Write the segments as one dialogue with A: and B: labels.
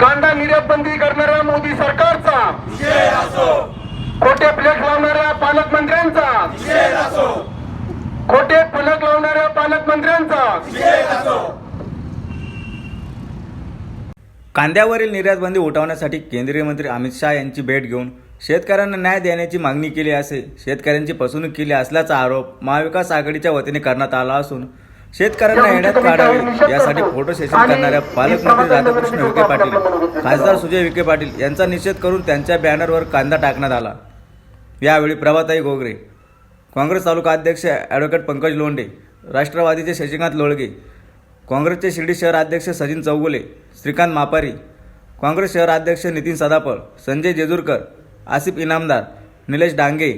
A: कांदा निर्यात बंदी करणाऱ्या मोदी सरकारचा. खोटे फलक लावणाऱ्या पालकमंत्र्यांचा. खोटे फलक लावणाऱ्या पालकमंत्र्यांचा.
B: कांद्यावरील निर्यात बंदी उठवण्यासाठी केंद्रीय मंत्री अमित शहा यांची भेट घेऊन शेतकऱ्यांना न्याय देण्याची मागणी केली असे शेतकऱ्यांची फसवणूक केली असल्याचा आरोप महाविकास आघाडीच्या वतीने करण्यात आला असून शेतकऱ्यांना येण्यात काढावे. यासाठी फोटो सेशन करणाऱ्या पालकमंत्री राधाकृष्ण विखे पाटील. खासदार सुजय विखे पाटील यांचा निषेध करून त्यांच्या बॅनरवर कांदा टाकण्यात आला. यावेळी प्रभाताई गोगरे काँग्रेस तालुका अध्यक्ष ॲडव्होकेट पंकज लोंढे राष्ट्रवादीचे शशिकांत लोळगे काँग्रेसचे शिर्डी शहर अध्यक्ष सचिन चौगुले श्रीकांत मापारी काँग्रेस शहर अध्यक्ष नितीन सदाफळ संजय जेजूरकर आसिफ इनामदार निलेश डांगे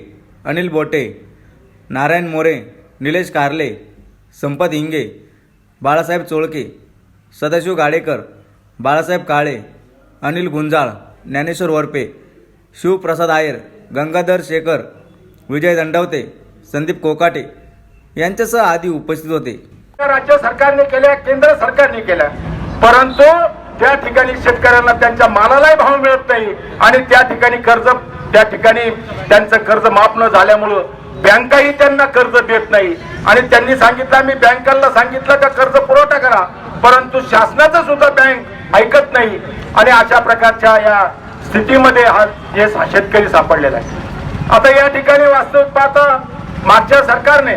B: अनिल बोटे नारायण मोरे निलेश कारले संपत हिंगे बाळासाहेब चोळके सदाशिव गाडेकर बाळासाहेब काळे अनिल गुंजाळ ज्ञानेश्वर वरपे शिवप्रसाद आयर गंगाधर शेखर विजय दंडवते संदीप कोकाटे यांच्यासह आदी उपस्थित होते.
A: राज्य सरकारने केल्या केंद्र सरकारने केल्या. परंतु त्या ठिकाणी शेतकऱ्यांना त्यांच्या मालालाही भाव मिळत नाही आणि त्या ठिकाणी कर्ज त्या ठिकाणी त्यांचं कर्ज माफ न झाल्यामुळं बँकाही त्यांना कर्ज देत नाही. आणि त्यांनी सांगितलं आम्ही बँकांना सांगितलं का कर्ज पुरवठा करा. परंतु शासनाचं सुद्धा बँक ऐकत नाही. आणि अशा प्रकारच्या या स्थितीमध्ये हा हे शेतकरी सापडलेला आहे. आता या ठिकाणी वास्तविक पाहता मागच्या सरकारने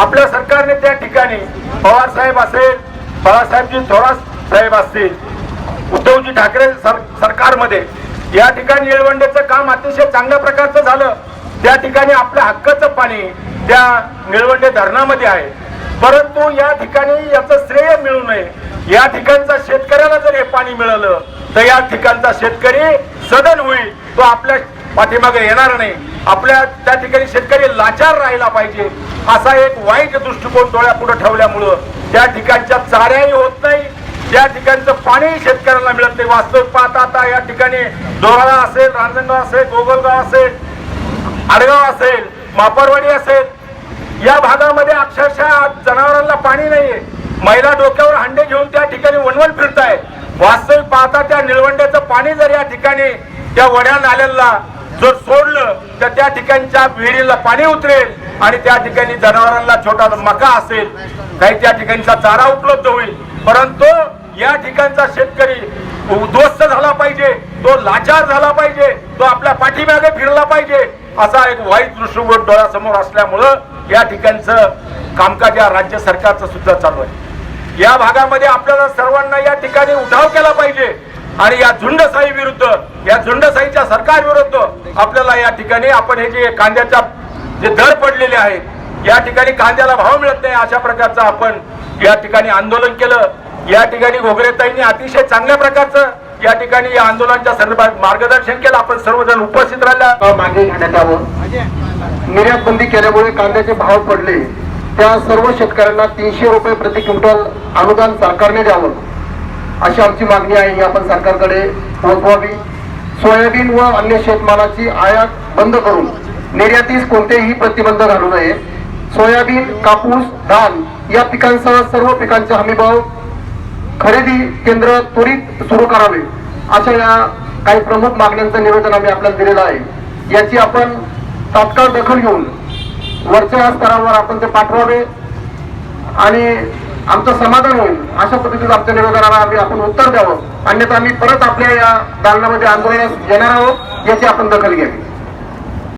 A: आपल्या सरकारने त्या ठिकाणी पवार साहेब असेल बाळासाहेबजी थोरात साहेब असतील उद्धवजी ठाकरे सर सरकारमध्ये या ठिकाणी येळवंडेचं काम अतिशय चांगल्या प्रकारचं झालं. त्या ठिकाणी आपल्या हक्काचं पाणी त्या निळवंडे धरणामध्ये आहे. परंतु या ठिकाणी याचं श्रेय मिळू नये. या ठिकाणचा शेतकऱ्याला जर हे पाणी मिळालं तर या ठिकाणचा शेतकरी सदन होईल. तो आपल्या पाठीमागे येणार नाही. आपल्या त्या ठिकाणी शेतकरी लाचार राहिला पाहिजे. असा एक वाईट दृष्टिकोन डोळ्यापुढे ठेवल्यामुळं त्या ठिकाणच्या चाऱ्याही होत नाही. त्या ठिकाणचं पाणी शेतकऱ्यांना मिळत नाही. वास्तविक पाहता आता या ठिकाणी दोराळा असेल रांजणगाव असेल गोगलगाव असेल आडगाव असेल मापरवाडी असेल या भागामध्ये अक्षरशः जनावरांना पाणी नाहीये. महिला डोक्यावर हंडे घेऊन त्या ठिकाणी वणवण फिरताय वास्तविक पाहता त्या निळवंड्याचं पाणी जर या ठिकाणी त्या वड्या नाल्याला जर सोडलं तर त्या ठिकाणच्या विहिरीला पाणी उतरेल आणि त्या ठिकाणी जनावरांना छोटा मका असेल. काही त्या ठिकाणचा चारा उपलब्ध होईल. परंतु या ठिकाणचा शेतकरी उद्ध्वस्त झाला पाहिजे तो लाचार झाला पाहिजे तो आपल्या पाठीमागे फिरला पाहिजे. असा एक वाईट दृष्टिकोन डोळ्यासमोर असल्यामुळं या ठिकाणचं कामकाज या राज्य सरकारचं सुद्धा चालू आहे. या भागामध्ये आपल्याला सर्वांना या ठिकाणी उठाव केला पाहिजे आणि या झुंडशाही विरुद्ध या झुंडशाहीच्या सरकार विरुद्ध आपल्याला या ठिकाणी आपण हे जे कांद्याच्या जे दर पडलेले आहेत या ठिकाणी कांद्याला भाव मिळत नाही अशा प्रकारचं आपण या ठिकाणी आंदोलन केलं. या ठिकाणी घोगरेताईंनी अतिशय चांगल्या प्रकारचं या ठिकाणी या आंदोलनाच्या संदर्भात मार्गदर्शन केलं. आपण सर्वजण उपस्थित राहिल्या
C: मागे घेण्यात यावं? निर्यात बंदी केल्यामुळे कांद्याचे भाव पडले. त्या सर्व शेतकऱ्यांना तीनशे रुपये प्रति क्विंटल अनुदान सरकारने द्यावं. अशी आमची मागणी आहे. ही आपण सरकारकडे पोहोचवावी. सोयाबीन व अन्य शेतमालाची आयात बंद करून निर्यातीस कोणतेही प्रतिबंध घालू नये. सोयाबीन कापूस धान या पिकांसह सर्व पिकांचे हमीभाव खरेदी केंद्र त्वरित सुरू करावे अशा या काही प्रमुख मागण्यांचं निवेदन आम्ही आपल्याला दिलेलं आहे. याची आपण तात्काळ दखल घेऊन वरच्या स्तरावर आपण ते पाठवावे आणि आमचं समाधान होईल अशा पद्धतीचं आमच्या निवेदनाला आम्ही आपण उत्तर द्यावं. अन्यथा आम्ही परत आपल्या या दालनामध्ये आंदोलनास येणार आहोत याची आपण दखल घ्यावी.